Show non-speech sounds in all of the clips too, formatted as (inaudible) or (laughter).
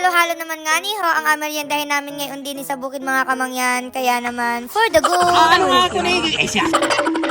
halo-halo naman nga ni ho, ang ameryendahin namin ngayon din sa bukid mga kamangyan. Kaya naman, for the go! Ano nga ako na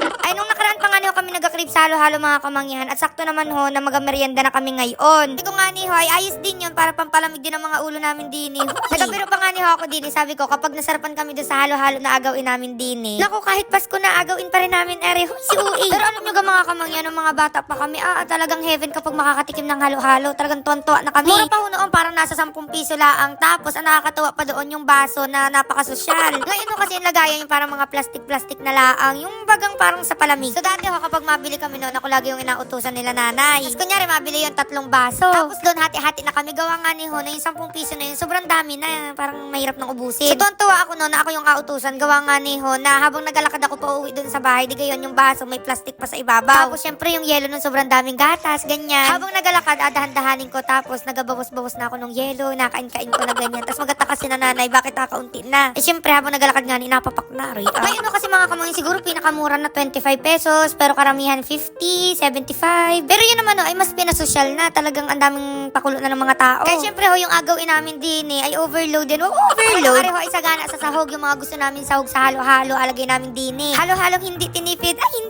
kami nagka-crib sa halo-halo mga kamangyan at sakto naman ho na mag-merienda na kami ngayon. Sabi ko nga ni ho, ay ayos din yun para pampalamig din ang mga ulo namin din eh. Nagabiro pa nga ni ho ako din eh. Sabi ko, kapag nasarapan kami doon sa halo-halo na agawin namin din eh. Naku, kahit Pasko na agawin pa rin namin ere ho, si Ui. Pero alam nyo ga mga kamangyan, nung mga bata pa kami, ah, talagang heaven kapag makakatikim ng halo-halo. Talagang tuwan-tuwa na kami. Mura pa ho noon, parang nasa 10 piso laang. Tapos, ang nakakatuwa pa doon yung baso na napakasosyal. Ngayon ho kasi yung lagayan yung parang mga plastic-plastic na laang. Yung bagang parang sa palamig. So dati ho, kapag mabili kami noon, ako lagi yung inautusan nila nanay. Tapos kunyari, mabili yung tatlong baso. Tapos doon hati-hati na kami. Gawa nga ni ho na yung 10 piso na yun. Sobrang dami na. Parang mahirap nang ubusin. So tuwan-tuwa ako noon na ako yung kautusan. Gawa nga ni ho na habang naglalakad ako pa uwi doon sa bahay, di gayon yung baso, may plastic pa sa ibabaw. Tapos syempre yung yelo nun sobrang daming gatas, ganyan. Habang naglalakad, adahan-dahanin ko. Tapos nagabawas-bawas na ako ng yelo, nakain-kain ko na ganyan. Tapos magataka si nanay, bakit kakaunti na? Eh syempre habang naglalakad nga, inapapak na rin. Ngayon no, kasi mga kamangin, siguro pinakamura na 25 pesos, pero karamihan 50, 75. Pero yun naman no, ay mas pinasosyal na. Talagang ang daming pakulo na ng mga tao. Kaya syempre ho, yung agawin namin din eh, ay overload din. Oh, overload. Pareho ay sagana sa sahog, yung mga gusto namin sahog sa halo-halo, alagay namin din eh. Halo-halong hindi tinipid, ay hindi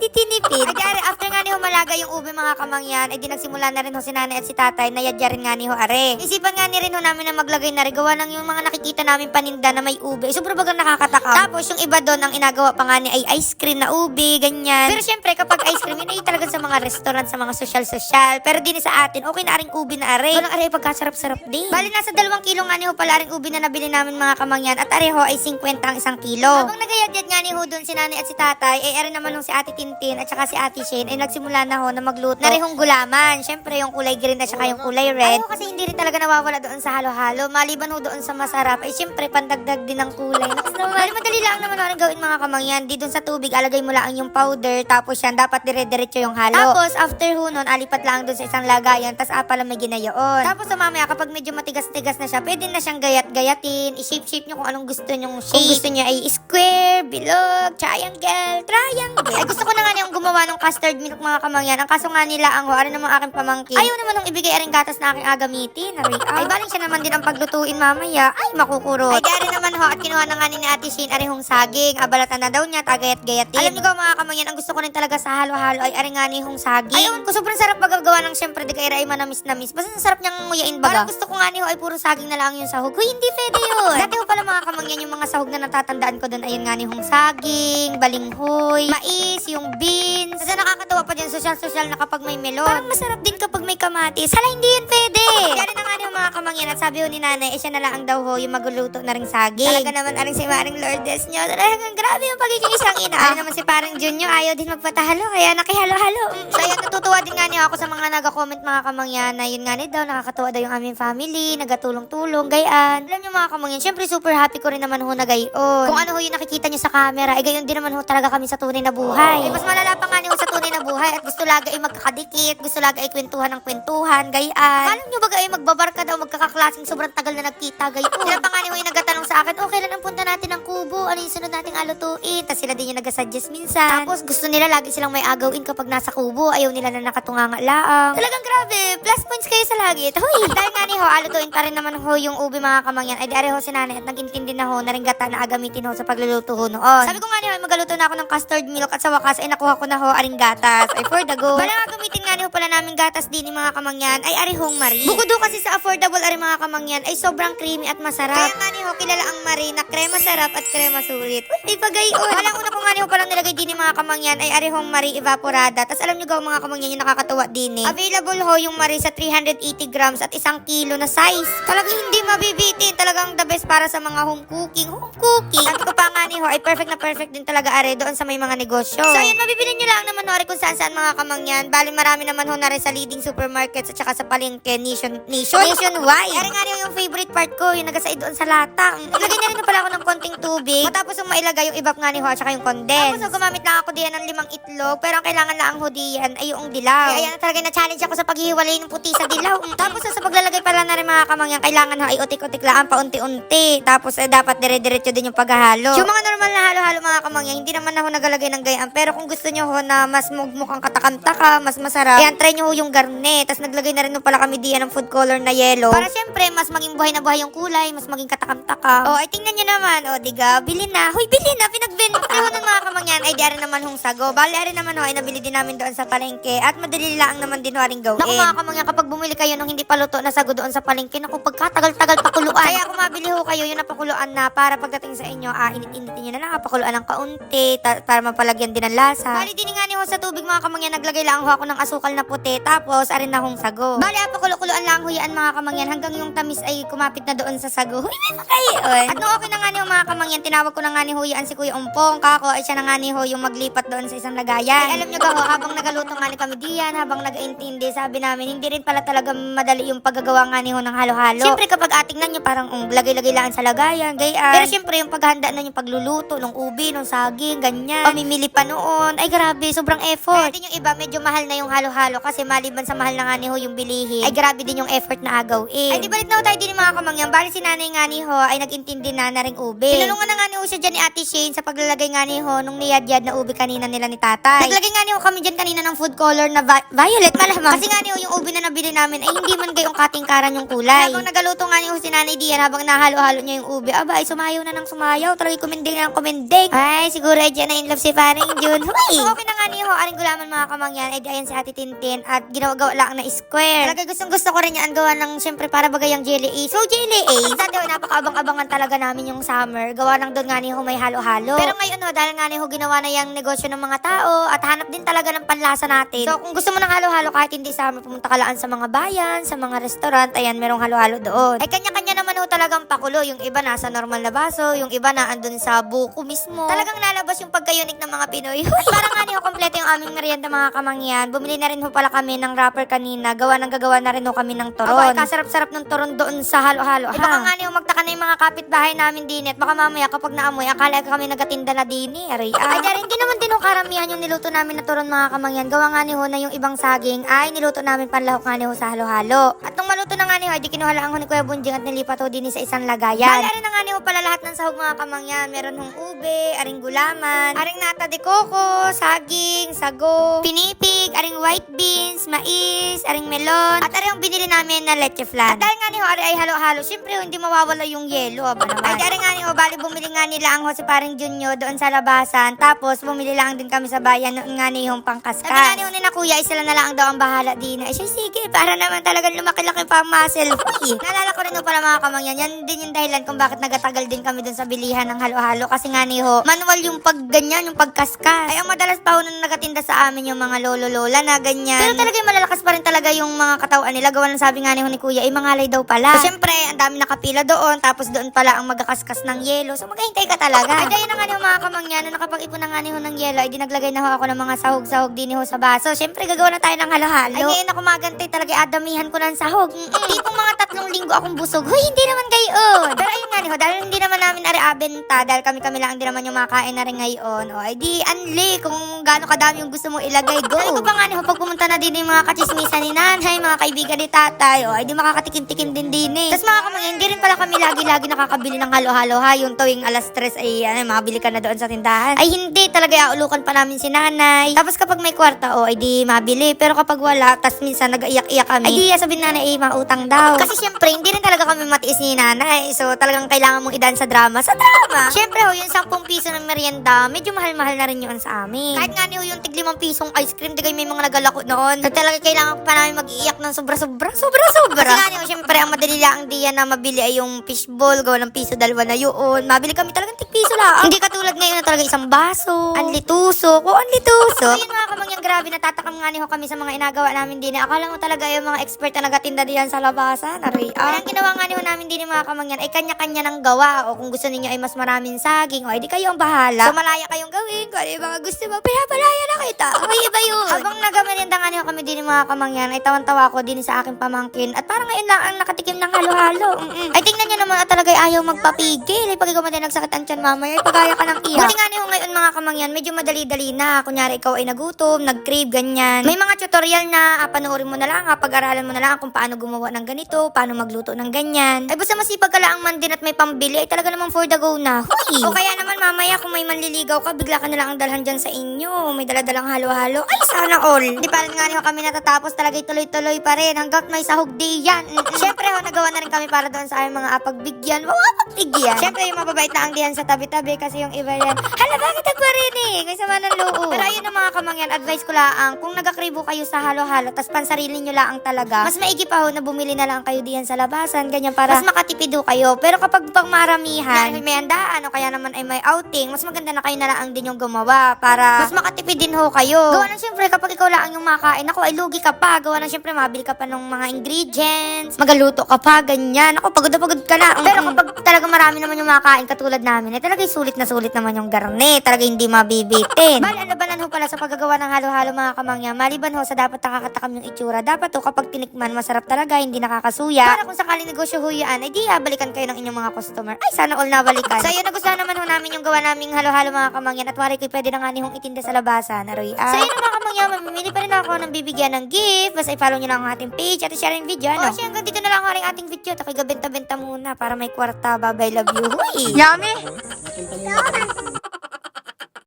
malaga yung ube mga kamangyan, ay di nagsimula na rin ho si nanay at si tatay, nayadya rin nga ni ho are. Isipan nga ni rin ho namin na maglagay na rin, gawa ng yung mga nakikita namin paninda na may ube. Sobrang bagang nakakatakam. Tapos yung iba doon, ang inagawa pa nga ni ay ice cream na ube, ganyan. Pero syempre, kapag ice cream, yun ay talaga sa mga restaurant, sa mga social-social. Pero din sa atin, okay na aring ube na are. Walang are, pagkasarap-sarap din. Bali, nasa dalawang kilo nga ni ho pala aring ube na nabili namin mga kamangyan at are ho ay 50 ang isang kilo. Habang nagayadyad nga ni ho doon si nanay at si tatay, ay are naman nung si ate Tintin at saka si ate Shane ay nagsimula na ho na magluto. Narihong gulaman. Syempre, yung kulay green at saka yung kulay red. Ay, ho, kasi hindi rin talaga nawawala doon sa halo-halo. Maliban ho doon sa masarap, ay syempre, pandagdag din ng kulay. Nakas naman, madali lang naman ho gawin mga kamangyan. Di doon sa tubig, alagay mo lang yung powder, tapos yan, dapat dire-diretso yung halo. Tapos, after ho nun, alipat lang doon sa isang lagayan, tapos apala may ginayoon. Tapos, sa mamaya, kapag medyo matigas-tigas na siya, pwede na siyang gayat-gayatin, i-shape-shape nyo kung anong gusto nyong shape. Kung gusto niya ay square, bilog, triangle, triangle. Ay, gusto ko na nga niyang gumawa ng custard milk mga kamangyan. Ang kaso nga nila, ang ho, ano naman aking pamangkin. Ayaw naman nung ibigay aring gatas na aking agamitin. Ari, ay, baling siya naman din ang paglutuin mamaya. Ay, makukurot. Ay, dari naman ho, at kinuha na nga ni Ate Shane, arihong saging. Abalatan na daw niya, tagayat-gayatin. Alam niyo ko mga kamangyan, ang gusto ko rin talaga sa halo-halo ay aring nga ni hong saging. Ayun, ko sobrang sarap magagawa ng syempre, di kaya ay manamis-namis. Basta ang sarap niyang nguyain baga. Parang gusto ko nga ni ho ay puro saging na lang yung sahog. Huy, hindi pwede yun. Dati ho pala mga kamangyan, yung mga sahog na natatandaan ko doon, ayun nga ni hong saging, balinghoy, mais, yung beans. Kasi nakakatawa pa din, social-social na kapag may melon. Parang masarap din kapag may kamatis. Hala, hindi yun pwede. Kaya na nga ho mga kamangyan, at sabi ho ni nanay, eh siya na lang ang daw ho, yung magluluto na ring saging. Talaga naman aring si Maring Lourdes nyo. Talagang grabe yung pagiging isang ina. (laughs) Ano naman si parang Junyo, ayaw din magpatahalo, kaya nakihalo-halo. Mm. So ayun, natutuwa din nga niyo ako sa mga nag-comment mga kamangyan na yun nga ni daw, nakakatuwa daw yung aming family, nagatulong-tulong, gayaan. Alam niyo mga kamangyan, syempre super happy ko rin naman ho na gayon. Kung ano ho yung nakikita niyo sa camera, eh gayon din naman ho talaga kami sa tunay na buhay. Eh, mas malala pa nga niyo sa tunay na buhay at gusto lagi ay magkakadikit, gusto lagi ay kwentuhan ng kwentuhan, gayaan. Alam niyo ba ay magbabarka daw, magkakaklasing sobrang tagal na nagkita, gayon. Sila pa nga yung nagtatanong sa akin, okay lang ang punta natin ng kubo, ano yung sunod nating alutuin. Tapos sila din yung nag-suggest minsan. Tapos gusto nila lagi silang may agawin kapag nasa kubo, ayaw nila na nakatunganga laang. Talagang grabe, plus points kayo sa lagi. Hoy, (laughs) dahil nga ni ho, alutuin pa rin naman ho yung ubi mga kamangyan. Ay, di ho si nanay at nag-intindi na ho na rin gata na agamitin ho sa pagluluto ho noon. Sabi ko nga ni ho, magaluto na ako ng custard milk at sa wakas ay nakuha ko na ho aring gatas. Ay, for the go. Bala nga gamitin nga ni ho pala namin gatas din ni mga kamangyan ay arihong Marie. Bukod do kasi sa affordable ari mga kamangyan ay sobrang creamy at masarap. Kaya nga ni ho, kilala ang Marie na krema sarap at krema sulit. Uy, may pagayon. Una ko nga ni ho palang nilagay din ni mga kamangyan ay arihong Marie evaporada. Tapos alam nyo gaw mga kamangyan yung nakakatuwa din eh. Available ho yung Marie sa 380 grams at isang kilo na size. Talagang hindi mabibitin. Talagang the best para sa mga home cooking. Home cooking. Sabi ko pa nga ni ho, ay perfect na perfect din talaga are doon sa may mga negosyo. So yun, mabibili nyo lang naman are kung saan saan mga kamangyan. Bali marami naman ho na rin sa leading supermarkets at saka sa palengke nation, nation, nationwide. Kaya nga rin yung favorite part ko, yung nagasaid doon sa lata. Ilagay na rin na pala ako ng konting tubig. Matapos yung mailagay yung ibap nga ni ho at saka yung condense. Tapos gumamit lang ako diyan ng limang itlog, pero ang kailangan lang ho diyan ay yung dilaw. Kaya ayan talaga na challenge ako sa paghihiwalay ng puti sa dilaw. (laughs) Tapos sa paglalagay pala na rin mga kamangyan, kailangan ho ay utik-utik lang, paunti-unti. Tapos eh, dapat dire-diretso din yung paghahalo. Yung mga normal na halo-halo mga kamangyan, hindi naman ako nagalagay ng gayaan. Pero kung gusto nyo ho na mas mugmukhang katakam-taka, mas masarap, ayan, try nyo yung garnet. Tapos naglagay na rin pala kami diyan ng food color na yellow. Para syempre, mas maging buhay na buhay yung kulay, mas maging katakam-taka. O, ay tingnan nyo naman, o, diga, bili na. Hoy, bili na, pinagbenta ko ng mga kamangyan, ay di rin naman hong sago. Bali, rin naman ho, ay nabili din namin doon sa palengke. At madali lang naman din ho rin gawin. Naku mga kamangyan, kapag bumili kayo nung hindi pa luto na sago doon sa palengke, naku, pagkatagal-tagal pakuluan. (laughs) Kaya kung mabili ho kayo yung napakuluan na para pagdating sa inyo, ah, init-initin nyo na lang, pakuluan ng kaunti, para mapalagyan din ng lasa. Bali, din nga ni ho sa tubig mga kamangyan, naglagay lang ho ako ng asukal na puti, tapos arin na hong sago. Bali, pakulukuloan lang ho yan mga kamangyan, hanggang yung tamis ay kumapit na doon sa sago. Huy, may kayo. At nung okay na nga ni ho mga kamangyan, tinawag ko na nga ni ho yan si Kuya Umpong, kako, ay siya na nga ni ho yung maglipat doon sa isang lagayan. Ay, alam nyo ga ho, habang nagaluto nga ni kami diyan, habang nag-intindi, sabi namin, hindi rin pala talaga madali yung paggagawa nga ni ho ng halo-halo. Siyempre kapag atingnan nyo, parang um, lagay-lagay lang sa lagayan, gayaan. Pero siyempre yung paghahanda na yung pagluluto, ng ubi, ng saging, ganyan. Pamimili pa noon. Ay grabe, sobrang effort. Din yung iba, medyo mahal na yung halo-halo kasi maliban sa mahal na nga ni ho yung bilihin, ay grabe din yung effort na agawin. Ay di balik na ho tayo din mga kamangyan. Bali si nanay nga ni ho ay nag-intindi na na ring ubi. Tinulungan na nga ni ho siya dyan ni Ate Shane sa paglalagay nga ni ho nung niyadyad na ubi kanina nila ni tatay. Naglagay nga ni ho kami dyan kanina ng food color na vi- violet malamang. Kasi nga ni ho yung ubi na nabili namin ay hindi man gayong katingkaran yung kulay. Habang nagaluto nga ni ho si nanay Dian habang nahalo-halo niya yung ubi. Aba ay sumayaw na ng sumayaw. Talagang kuminding na ng kuminding. Ay siguro ay dyan na in love si Paring Jun. (laughs) Huy! So, okay na nga ni ho. Aring gulaman mga kamangyan. Ay di ayan si Ate Tintin at ginawa-gawa lang na square. Talaga gustong gusto ko rin yan gawa ng syempre para bagay ang jelly. So jelly A. Dati ho napakaabang-abangan talaga namin yung summer. Gawa ng doon nga ni ho may halo-halo. Pero ngayon ho dahil nga ni ho ginawa na yung negosyo ng mga tao at hanap din talaga ng panlasa natin. So kung gusto mo ng halo-halo kahit hindi summer pumunta ka laan sa mga bayan, sa mga restaurant, ayan merong halo-halo doon. Ay kanya-kanya naman ho talagang pakulo. Yung iba nasa normal na baso, yung iba na andun sa buko mismo. Talagang lalabas yung pagka-unique ng mga Pinoy. (laughs) At para nga ho kompleto yung aming merienda mga kamangyan, bumili na rin ho pala kami ng wrapper kanina. Gawa ng gagawa na rin ho kami ng toron. Ay kasarap-sarap ng toron doon sa halo-halo. Iba nga ni ho magtaka na yung mga kapitbahay namin din at baka mamaya kapag naamoy, akala kami nagatinda na din eh. Aray, ah. Ay, dahil hindi naman din ho karamihan yung niluto namin na toron mga kamangyan. Gawa nga ni ho na yung ibang saging ay niluto namin panlahok nga ni ho sa halo-halo. At nung maluto na nga ni ho, ay di kinuha lang ho ni Kuya Bunjing at nilipat ho din sa isang lagayan. Bala rin na nga ni ho pala lahat ng sahog mga kamangyan. Meron hong ube, aring gulaman, aring nata de coco, saging, sago, pinipig, aring white beans, mais, aring melon, at aring binili namin na leche flan. At dahil nga ni ho, ari ay halo-halo, syempre hindi mawawala yung yelo, aba naman. Ay dahil nga ni ho, bali bumili nga nila ang ho paring Junyo doon sa labasan, tapos bumili lang din kami sa bayan noon nga ni hong pangkaskas. Sabi nga ni ho na kuya, sila na lang daw ang bahala din. Ay sige, para naman talagang lumaki-laki pa ang muscle. Uy, (laughs) naalala ko rin ho pala mga kamangyan, yan din yung dahilan kung bakit nagatagal din kami doon sa bilihan ng halo-halo. Kasi nga ni ho, manual yung pagganyan, yung pagkaskas. Ay, ang madalas pa ho nung nagatinda sa amin yung mga lolo-lola na ganyan. Pero talaga yung malalakas pa rin talaga yung mga katawan nila. Gawa ng sabi nga ni kuya, ay mangalay daw pala. So, syempre, ang dami nakapila doon, tapos doon pala ang magkakaskas ng yelo. So, maghahintay ka talaga. Ay, dahil na nga ni mga kamangyan, na nakapag-ipon na nga ni ng yelo, ay dinaglagay na ho ako ng mga sahog-sahog din ho sa baso. Syempre, gagawa na tayo ng halo-halo. Ay, ngayon ako magantay talaga, adamihan ko ng sahog. Mm-mm. Tipong mga tatlong linggo akong busog. Hoy, hindi naman gayon. Pero ayun nga ni ho, dahil hindi naman namin ari abenta, dahil kami-kami lang din naman yung makain na rin ngayon. O, ay di, anli, kung gaano kadami yung gusto mo ilagay, go. Sabi ko pa nga ni ho, pag pumunta na din yung mga kachismisan ni nanay, mga kaibigan ni tatay, o, ay di makakatikim-tikim din din eh. Tapos mga kamangyan, hindi rin pala kami lagi-lagi nakakabili ng halo-halo ha, yung tuwing alas 3 ay, ano, makabili ka na doon sa tindahan. Ay hindi, talaga aulukan pa namin si nanay. Tapos kapag may kwarta, o, ay di mabili. Pero kapag wala, tas minsan nag-iyak-iyak kami, ay di, sabihin nanay, ay mautang daw. Kasi syempre, hindi rin talaga kami matiis ni nanay. So, talagang kailangan mong idan sa drama. Sa drama! Syempre ho, yung 10 piso ng merienda, medyo mahal-mahal na rin yun sa amin. Kahit nga niyo yung tiglimang pisong ice cream, di kayo may mga nagalako noon. So, talaga kailangan pa namin mag-iiyak ng sobra-sobra, sobra-sobra. Kasi nga niyo, syempre, ang madali lang diyan na mabili ay yung fishball, gawa ng piso, dalawa na yun. Mabili kami talagang tig piso lang. Hindi katulad ngayon na talaga isang baso, anlituso, ko anlituso. So, yun mga kamangyan, grabe, natatakam nga niyo kami sa mga inagawa namin din. Akala mo talaga yung mga expert na nagatinda diyan sa labasan, ari, ah. Ang ginawa nga niyo namin din mga kamangyan ay kanya-kanya ng gawa. O kung gusto ninyo ay mas maraming saging, o edi kayo ang bahala. So malaya kayong gawin. Kung ano yung mga gusto mo, pinapalaya na kita. Okay, iba yun. Habang nagamerienda nga niyo kami din ng mga kamangyan, ay tawan-tawa ko din sa aking pamangkin. At parang ngayon lang ang nakatikim ng halo-halo. (laughs) Mm-mm. Ay tingnan niyo naman at talaga ayaw magpapigil. Ay pag ikaw din nagsakit ang tiyan mamaya, ay pagaya ka ng iyak. Buti nga niyo ngayon mga kamangyan, medyo madali-dali na. Kunyari ikaw ay nagutom, nag-crave, ganyan. May mga tutorial na, ah, panoorin mo na lang, ah, pag-aralan mo na lang kung paano gumawa ng ganito, paano magluto ng ganyan. Ay basta masipag ka lang man din at may pambili, ay talaga namang for the go na. Hoy! O kaya naman mamaya kung may manliligaw ka, bigla ka na lang ang dalhan dyan sa inyo. May daladalang halo-halo. Ay, sana all. Di pa rin nga niyo kami natatapos talaga tuloy-tuloy pa rin hanggat may sahog di yan. Siyempre ho, nagawa na rin kami para doon sa aming mga apagbigyan. Mawapagbigyan. Siyempre yung mababait na ang diyan sa tabi-tabi kasi yung iba yan. Hala, bakit nagparinig? May sama ng loob. Pero ayun ang mga kamangyan, advice ko lang, kung nagakribo kayo sa halo-halo, tas pansarili nyo lang talaga, mas maigi pa ho na bumili na lang kayo diyan sa labasan, ganyan para mas makatipid ho kayo. Pero kapag pang maramihan, may handaan o kaya naman ay may outing, mas maganda na kayo na lang din yung gumawa para mas makatipid din ho kayo. Gawa na syempre kapag ikaw lang yung makain, ako ay lugi ka pa. Gawa na syempre mabili ka pa ng mga ingredients, magaluto ka pa, ganyan. Ako pagod na pagod ka na. Pero kapag talaga marami naman yung makain katulad namin, eh talaga sulit na sulit naman yung garne. Talaga hindi mabibitin. (laughs) Bali, ang labanan ho pala sa paggagawa ng halo-halo mga kamangya, maliban ho sa dapat nakakatakam yung itsura, dapat ho kapag tinikman, masarap talaga, hindi nakakasuya. Para kung sakali negosyo ho yan, ay di balikan kayo ng inyong mga customer. Ay, sana all nabalikan. so, yun, nagustuhan naman ho namin yung gawa naming halo-halo mga kamangyan at wari ko pwede na nga nihong itinda sa labasan. Aroy, ah. So, yun mga kamangyan, mamimili pa rin ako ng bibigyan ng gift. Basta i-follow nyo lang ang ating page at i-share yung video, ano? O, siya, hanggang dito na lang rin ating video. Takiga benta-benta muna para may kwarta. Bye-bye, love you. (laughs) Huy! Yummy!